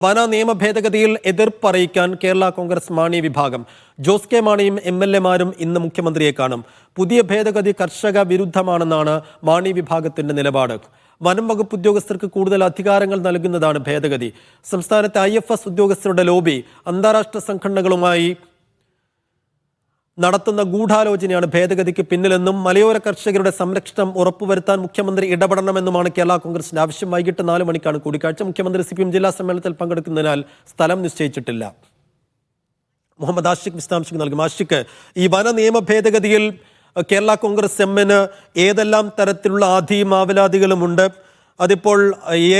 വന നിയമ ഭേദഗതിയിൽ എതിർപ്പറിയിക്കാൻ കേരള കോൺഗ്രസ് മാണി വിഭാഗം. ജോസ് കെ മാണിയും എം എൽ എമാരും ഇന്ന് മുഖ്യമന്ത്രിയെ കാണും. പുതിയ ഭേദഗതി കർഷക വിരുദ്ധമാണെന്നാണ് മാണി വിഭാഗത്തിന്റെ നിലപാട്. വനം വകുപ്പ് ഉദ്യോഗസ്ഥർക്ക് കൂടുതൽ അധികാരങ്ങൾ നൽകുന്നതാണ് ഭേദഗതി. സംസ്ഥാനത്തെ ഐ ഉദ്യോഗസ്ഥരുടെ ലോബി അന്താരാഷ്ട്ര സംഘടനകളുമായി നടത്തുന്ന ഗൂഢാലോചനയാണ് ഭേദഗതിക്ക് പിന്നിലെന്നും മലയോര കർഷകരുടെ സംരക്ഷണം ഉറപ്പുവരുത്താൻ മുഖ്യമന്ത്രി ഇടപെടണമെന്നുമാണ് കേരള കോൺഗ്രസിന്റെ ആവശ്യം. വൈകിട്ട് നാല് മണിക്കാണ് കൂടിക്കാഴ്ച. മുഖ്യമന്ത്രി സി ജില്ലാ സമ്മേളനത്തിൽ പങ്കെടുക്കുന്നതിനാൽ സ്ഥലം നിശ്ചയിച്ചിട്ടില്ല. മുഹമ്മദ് ആഷിഖ് വിശദാംശങ്ങൾ നൽകും. ആഷിഖ് ഈ വന നിയമ ഭേദഗതിയിൽ കേരള കോൺഗ്രസ് എമ്മിന് ഏതെല്ലാം തരത്തിലുള്ള ആധിയും ആവലാതികളുമുണ്ട് അതിപ്പോൾ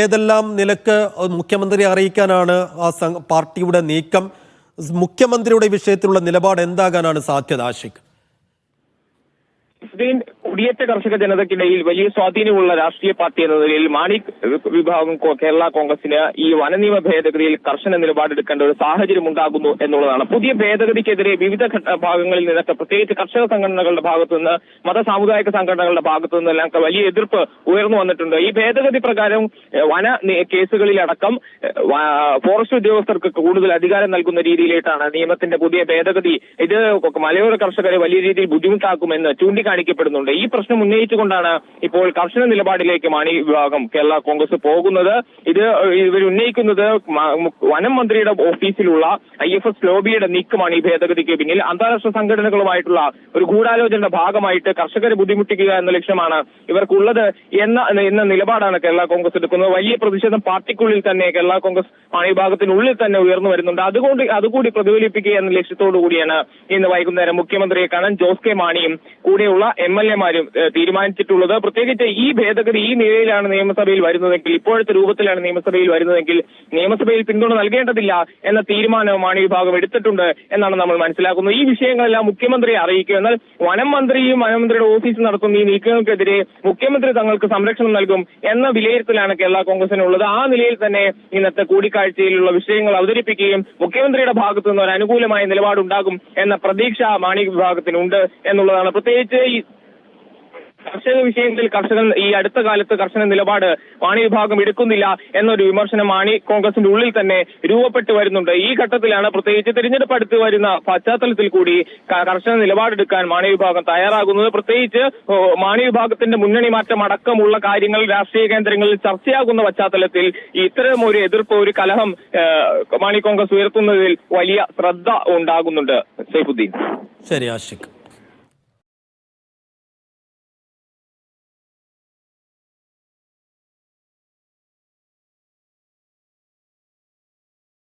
ഏതെല്ലാം നിലയ്ക്ക് മുഖ്യമന്ത്രി അറിയിക്കാനാണ് ആ പാർട്ടിയുടെ നീക്കം? മുഖ്യമന്ത്രിയുടെ വിഷയത്തിലുള്ള നിലപാട് എന്താകാനാണ് സാധ്യത ആഷിഖ്? ഇസ്രയേൽ കുടിയേറ്റ കർഷക ജനതയ്ക്കിടയിൽ വലിയ സ്വാധീനമുള്ള രാഷ്ട്രീയ പാർട്ടി എന്ന നിലയിൽ മാണി വിഭാഗം കേരള കോൺഗ്രസിന് ഈ വനനിയമ ഭേദഗതിയിൽ കർശന നിലപാടെടുക്കേണ്ട ഒരു സാഹചര്യം ഉണ്ടാകുന്നു എന്നുള്ളതാണ്. പുതിയ ഭേദഗതിക്കെതിരെ വിവിധ ഭാഗങ്ങളിൽ നിന്നൊക്കെ പ്രത്യേകിച്ച് കർഷക സംഘടനകളുടെ ഭാഗത്തു നിന്ന് മത സാമുദായിക സംഘടനകളുടെ ഭാഗത്തു നിന്നെല്ലാം വലിയ എതിർപ്പ് ഉയർന്നു വന്നിട്ടുണ്ട്. ഈ ഭേദഗതി പ്രകാരം വന കേസുകളിലടക്കം ഫോറസ്റ്റ് ഉദ്യോഗസ്ഥർക്ക് കൂടുതൽ അധികാരം നൽകുന്ന രീതിയിലേക്കാണ് നിയമത്തിന്റെ പുതിയ ഭേദഗതി. ഇത് മലയോര കർഷകരെ വലിയ രീതിയിൽ ബുദ്ധിമുട്ടാക്കുമെന്ന് ചൂണ്ടിക്കാണിക്കപ്പെടുന്നുണ്ട് ഈ പ്രശ്നം ഉന്നയിച്ചുകൊണ്ടാണ് ഇപ്പോൾ കർശന നിലപാടിലേക്ക് മാണി വിഭാഗം കേരള കോൺഗ്രസ് പോകുന്നത്. ഇത് ഇവർ ഉന്നയിക്കുന്നത് വനം മന്ത്രിയുടെ ഓഫീസിലുള്ള ഐ എഫ് എസ് ലോബിയുടെ നീക്കമാണ് ഈ ഭേദഗതിക്ക് പിന്നിൽ. അന്താരാഷ്ട്ര സംഘടനകളുമായിട്ടുള്ള ഒരു ഗൂഢാലോചനയുടെ ഭാഗമായിട്ട് കർഷകരെ ബുദ്ധിമുട്ടിക്കുക എന്ന ലക്ഷ്യമാണ് ഇവർക്കുള്ളത് എന്ന എന്ന നിലപാടാണ് കേരള കോൺഗ്രസ് എടുക്കുന്നത്. വലിയ പ്രതിഷേധം പാർട്ടിക്കുള്ളിൽ തന്നെ കേരള കോൺഗ്രസ് മാണി വിഭാഗത്തിനുള്ളിൽ തന്നെ ഉയർന്നു വരുന്നുണ്ട്. അതുകൊണ്ട് അതുകൂടി പ്രതിഫലിപ്പിക്കുക എന്ന ലക്ഷ്യത്തോടു കൂടിയാണ് ഇന്ന് വൈകുന്നേരം മുഖ്യമന്ത്രിയെ കാണാൻ ജോസ് കെ മാണിയും കൂടെയുള്ള എം എൽ എമാരും തീരുമാനിച്ചിട്ടുള്ളത്. പ്രത്യേകിച്ച് ഈ ഭേദഗതി ഈ നിലയിലാണ് നിയമസഭയിൽ വരുന്നതെങ്കിൽ ഇപ്പോഴത്തെ രൂപത്തിലാണ് നിയമസഭയിൽ വരുന്നതെങ്കിൽ നിയമസഭയിൽ പിന്തുണ നൽകേണ്ടതില്ല എന്ന തീരുമാനവുമാണ് ഈ വിഭാഗം എടുത്തിട്ടുണ്ട് എന്നാണ് നമ്മൾ മനസ്സിലാക്കുന്നത്. ഈ വിഷയങ്ങളെല്ലാം മുഖ്യമന്ത്രിയെ അറിയിക്കുക എന്നാൽ വനം മന്ത്രിയും വനമന്ത്രിയുടെ ഓഫീസ് നടത്തുന്ന ഈ നീക്കങ്ങൾക്കെതിരെ മുഖ്യമന്ത്രി തങ്ങൾക്ക് സംരക്ഷണം നൽകും എന്ന വിലയിരുത്തലാണ് കേരള കോൺഗ്രസിനുള്ളത്. ആ നിലയിൽ തന്നെ ഇന്നത്തെ കൂടിക്കാഴ്ചയിലുള്ള വിഷയങ്ങൾ അവതരിപ്പിക്കുകയും മുഖ്യമന്ത്രിയുടെ ഭാഗത്തു നിന്ന് ഒരു അനുകൂലമായ നിലപാടുണ്ടാകും എന്ന പ്രതീക്ഷ മാണി വിഭാഗത്തിനുണ്ട് എന്നുള്ളതാണ്. പ്രത്യേകിച്ച് ഈ കർഷക വിഷയത്തിൽ കർഷകൻ ഈ അടുത്ത കാലത്ത് കർശന നിലപാട് മാണി വിഭാഗം എടുക്കുന്നില്ല എന്നൊരു വിമർശനം മാണി കോൺഗ്രസിന്റെ ഉള്ളിൽ തന്നെ രൂപപ്പെട്ടു വരുന്നുണ്ട്. ഈ ഘട്ടത്തിലാണ് പ്രത്യേകിച്ച് തിരഞ്ഞെടുപ്പ് അടുത്ത് വരുന്ന പശ്ചാത്തലത്തിൽ കൂടി കർഷന കർശന നിലപാടെടുക്കാൻ മാണി വിഭാഗം തയ്യാറാകുന്നത്. പ്രത്യേകിച്ച് മാണി വിഭാഗത്തിന്റെ മുന്നണി മാറ്റം അടക്കമുള്ള കാര്യങ്ങൾ രാഷ്ട്രീയ കേന്ദ്രങ്ങളിൽ ചർച്ചയാകുന്ന പശ്ചാത്തലത്തിൽ ഇത്തരം ഒരു എതിർപ്പ് ഒരു കലഹം മാണി കോൺഗ്രസ് ഉയർത്തുന്നതിൽ വലിയ ശ്രദ്ധ ഉണ്ടാകുന്നുണ്ട്. സൈഫുദ്ദീൻ. ശരി ആഷിഖ്.